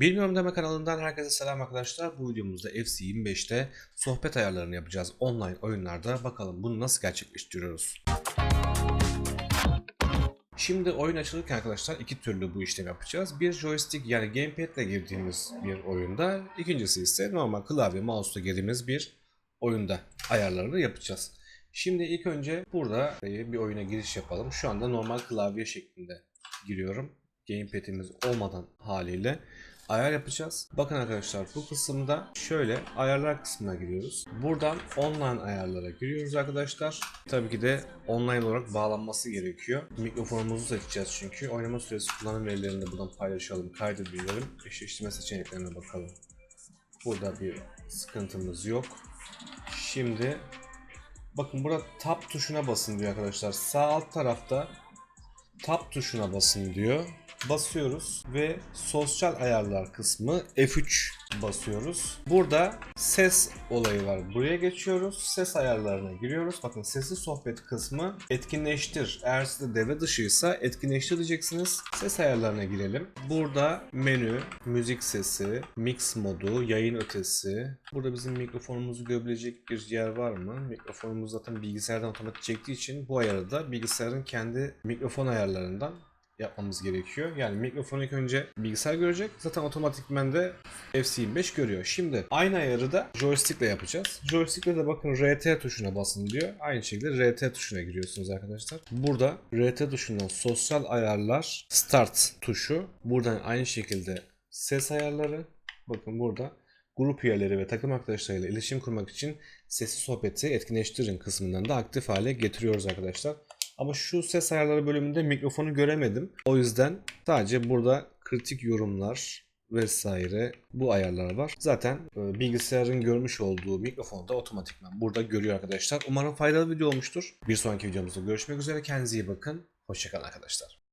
Bilmiyorum deme kanalından herkese selam arkadaşlar. Bu videomuzda FC 25'te sohbet ayarlarını yapacağız online oyunlarda. Bakalım bunu nasıl gerçekleştiriyoruz. Şimdi oyun açılırken arkadaşlar iki türlü bu işlemi yapacağız. Bir joystick yani gamepad ile girdiğimiz bir oyunda. İkincisi ise normal klavye mouse ile girdiğimiz bir oyunda ayarlarını yapacağız. Şimdi ilk önce burada bir oyuna giriş yapalım. Şu anda normal klavye şeklinde giriyorum. Gamepad'imiz olmadan haliyle ayar yapacağız. Bakın arkadaşlar bu kısımda şöyle ayarlar kısmına giriyoruz. Buradan online ayarlara giriyoruz arkadaşlar. Tabii ki de online olarak bağlanması gerekiyor. Mikrofonumuzu seçeceğiz çünkü. Oynama süresi kullanım verilerini de buradan paylaşalım, kaydedelim. Eşleştirme seçeneklerine bakalım. Burada bir sıkıntımız yok. Şimdi bakın burada tab tuşuna basın diyor arkadaşlar. Sağ alt tarafta tab tuşuna basın diyor. Basıyoruz ve sosyal ayarlar kısmı F3 basıyoruz. Burada ses olayı var. Buraya geçiyoruz. Ses ayarlarına giriyoruz. Bakın sesli sohbet kısmı etkinleştir. Eğer size devre dışıysa etkinleştir diyeceksiniz. Ses ayarlarına girelim. Burada menü, müzik sesi, mix modu, yayın ötesi. Burada bizim mikrofonumuzu görebilecek bir yer var mı? Mikrofonumuz zaten bilgisayardan otomatik çektiği için bu ayarı da bilgisayarın kendi mikrofon ayarlarından yapmamız gerekiyor. Yani mikrofonu ilk önce bilgisayar görecek. Zaten otomatikmen de FC25 görüyor. Şimdi aynı ayarı da joystick ile yapacağız. Joystick ile de bakın RT tuşuna basın diyor. Aynı şekilde RT tuşuna giriyorsunuz arkadaşlar. Burada RT tuşundan sosyal ayarlar start tuşu. Buradan aynı şekilde ses ayarları. Bakın burada grup üyeleri ve takım arkadaşlarıyla iletişim kurmak için sesli sohbeti etkinleştirin kısmından da aktif hale getiriyoruz arkadaşlar. Ama şu ses ayarları bölümünde mikrofonu göremedim. O yüzden sadece burada kritik yorumlar vesaire bu ayarlar var. Zaten e, bilgisayarın görmüş olduğu mikrofonu da otomatikman burada görüyor arkadaşlar. Umarım faydalı video olmuştur. Bir sonraki videomuzda görüşmek üzere. Kendinize iyi bakın. Hoşçakalın arkadaşlar.